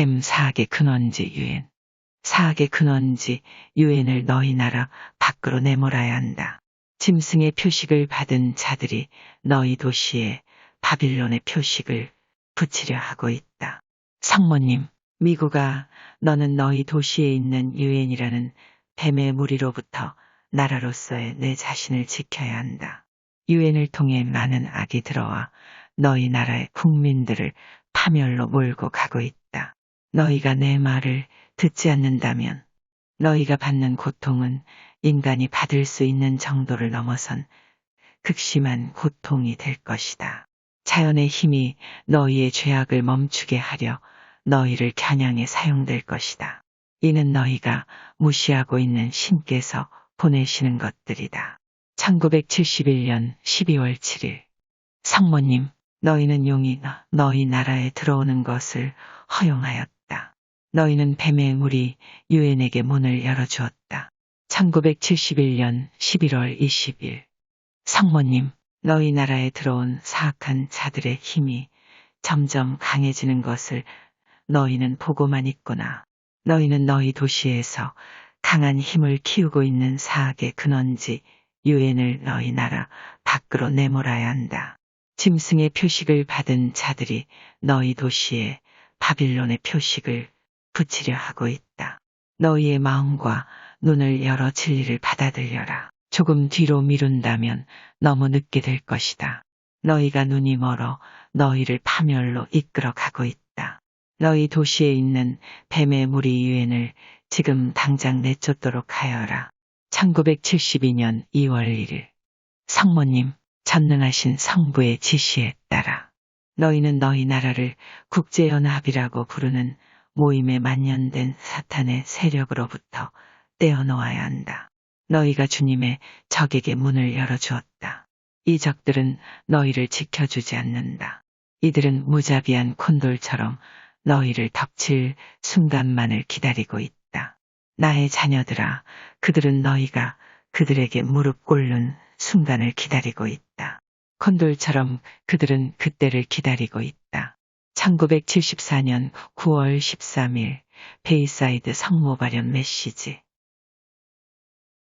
뱀 사악의 근원지 유엔. 사악의 근원지 유엔을 너희 나라 밖으로 내몰아야 한다. 짐승의 표식을 받은 자들이 너희 도시에 바빌론의 표식을 붙이려 하고 있다. 성모님, 미국아, 너는 너희 도시에 있는 유엔이라는 뱀의 무리로부터 나라로서의 내 자신을 지켜야 한다. 유엔을 통해 많은 악이 들어와 너희 나라의 국민들을 파멸로 몰고 가고 있다. 너희가 내 말을 듣지 않는다면 너희가 받는 고통은 인간이 받을 수 있는 정도를 넘어선 극심한 고통이 될 것이다. 자연의 힘이 너희의 죄악을 멈추게 하려 너희를 겨냥해 사용될 것이다. 이는 너희가 무시하고 있는 신께서 보내시는 것들이다. 1971년 12월 7일 성모님, 너희는 용이 너- 너희 나라에 들어오는 것을 허용하였다. 너희는 뱀의 무리 유엔에게 문을 열어주었다. 1971년 11월 20일 성모님, 너희 나라에 들어온 사악한 자들의 힘이 점점 강해지는 것을 너희는 보고만 있구나. 너희는 너희 도시에서 강한 힘을 키우고 있는 사악의 근원지 유엔을 너희 나라 밖으로 내몰아야 한다. 짐승의 표식을 받은 자들이 너희 도시에 바빌론의 표식을 붙이려 하고 있다. 너희의 마음과 눈을 열어 진리를 받아들여라. 조금 뒤로 미룬다면 너무 늦게 될 것이다. 너희가 눈이 멀어 너희를 파멸로 이끌어 가고 있다. 너희 도시에 있는 뱀의 무리 유엔을 지금 당장 내쫓도록 하여라. 1972년 2월 1일 성모님, 전능하신 성부의 지시에 따라 너희는 너희 나라를 국제연합이라고 부르는 모임에 만연된 사탄의 세력으로부터 떼어놓아야 한다. 너희가 주님의 적에게 문을 열어주었다. 이 적들은 너희를 지켜주지 않는다. 이들은 무자비한 콘돌처럼 너희를 덮칠 순간만을 기다리고 있다. 나의 자녀들아, 그들은 너희가 그들에게 무릎 꿇는 순간을 기다리고 있다. 콘돌처럼 그들은 그때를 기다리고 있다. 1974년 9월 13일 베이사이드 성모 발현 메시지